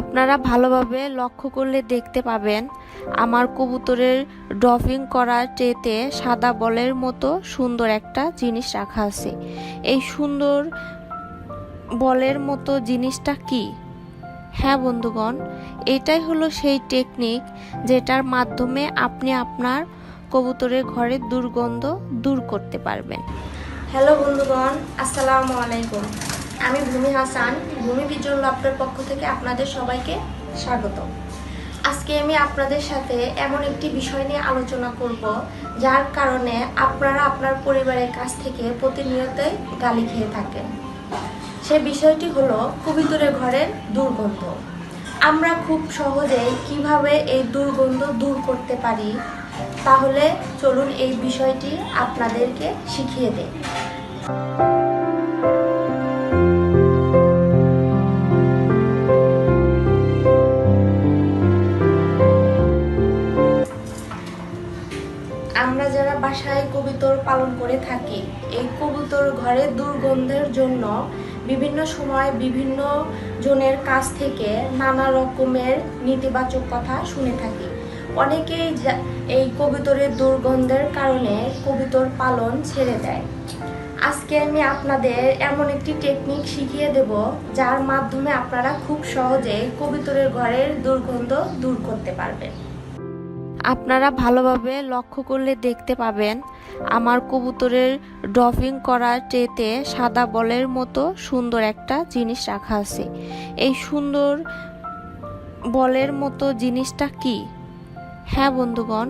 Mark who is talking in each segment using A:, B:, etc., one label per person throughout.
A: আপনারা ভালোভাবে লক্ষ্য করলে দেখতে পাবেন, আমার কবুতরের ড্রপিং করা ট্রেতে সাদা বলের মতো সুন্দর একটা জিনিস রাখা আছে। এই সুন্দর বলের মতো জিনিসটা কি? হ্যাঁ বন্ধুগণ, এটাই হলো সেই টেকনিক যেটার মাধ্যমে আপনি আপনার কবুতরের ঘরের দুর্গন্ধ দূর করতে পারবেন। হ্যালো বন্ধুগণ, আসসালামু আলাইকুম। আমি ভূমি হাসান, ভূমি বিজয় লাভটার পক্ষ থেকে আপনাদের সবাইকে স্বাগত। আজকে আমি আপনাদের সাথে এমন একটি বিষয় নিয়ে আলোচনা করব, যার কারণে আপনারা আপনার পরিবারের কাছ থেকে প্রতিনিয়তই গালি খেয়ে থাকেন। সে বিষয়টি হলো কবিতরের ঘরের দুর্গন্ধ। আমরা খুব সহজেই কীভাবে এই দুর্গন্ধ দূর করতে পারি, তাহলে চলুন এই বিষয়টি আপনাদেরকে শিখিয়ে দেয় বাসায় কবুতর পালন করে থাকি। এই কবুতর ঘরে দুর্গন্ধের জন্য বিভিন্ন সময় বিভিন্ন জনের কাছ থেকে নানা রকমের নেতিবাচক কথা শুনে থাকি। অনেকেই এই কবুতরের দুর্গন্ধের কারণে কবুতর পালন ছেড়ে দেয়। আজকে আমি আপনাদের এমন একটি টেকনিক শিখিয়ে দেব, যার মাধ্যমে আপনারা খুব সহজে কবুতরের ঘরের দুর্গন্ধ দূর করতে পারবেন। আপনারা ভালোভাবে লক্ষ্য করলে দেখতে পাবেন, আমার কবুতরের ড্রপিং করা ট্রেতে সাদা বলের মতো সুন্দর একটা জিনিস রাখা আছে। এই সুন্দর বলের মতো জিনিসটা কি? হ্যাঁ বন্ধুগণ,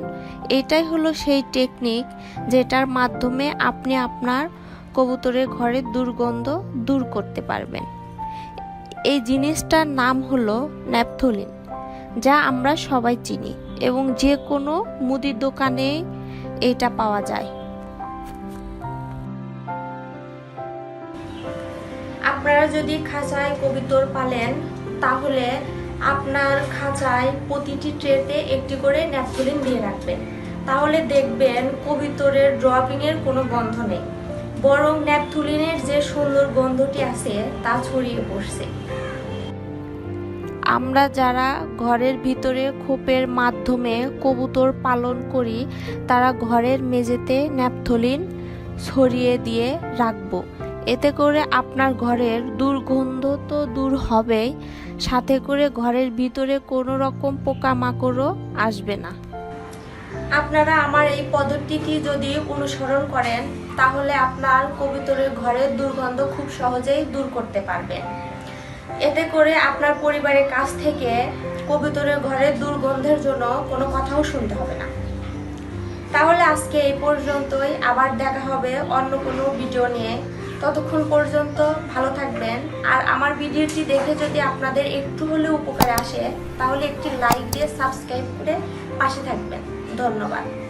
A: এটাই হলো সেই টেকনিক যেটার মাধ্যমে আপনি আপনার কবুতরের ঘরের দুর্গন্ধ দূর করতে পারবেন। এই জিনিসটার নাম হলো ন্যাপথলিন। যা আমরা সবাই চিনি এবং যে কোনো মুদির দোকানে এটা পাওয়া যায়। আপনারা যদি খাঁচায় কবিতর পালেন, তাহলে আপনার খাঁচায় প্রতিটি ট্রেতে একটি করে ন্যাপথলিন দিয়ে রাখবেন। তাহলে দেখবেন কবিতরের ড্রপিংয়ের কোনো গন্ধ নেই। বরং ন্যাপথুলিনের যে সুন্দর গন্ধটি আছে, তা ছড়িয়ে পড়ছে। আমরা যারা ঘরের ভিতরে খোপের মাধ্যমে কবুতর পালন করি, তারা ঘরের মেঝেতে ন্যাপথলিন ছড়িয়ে দিয়ে রাখব। এতে করে আপনার ঘরের দুর্গন্ধ তো দূর হবেই, সাথে করে ঘরের ভিতরে কোনো রকম পোকামাকড়ও আসবে না। আপনারা আমার এই পদ্ধতিটি যদি অনুসরণ করেন, তাহলে আপনার কবিতরের ঘরের দুর্গন্ধ খুব সহজেই দূর করতে পারবেন। এতে করে আপনার পরিবারের কাছ থেকে কবিতরের ঘরের দুর্গন্ধের জন্য কোনো কথাও শুনতে হবে না। তাহলে আজকে এই পর্যন্তই। আবার দেখা হবে অন্য কোনো ভিডিও নিয়ে। ততক্ষণ পর্যন্ত ভালো থাকবেন। আর আমার ভিডিওটি দেখে যদি আপনাদের একটু হলেও উপকারে আসে, তাহলে একটি লাইক দিয়ে সাবস্ক্রাইব করে পাশে থাকবেন। ধন্যবাদ।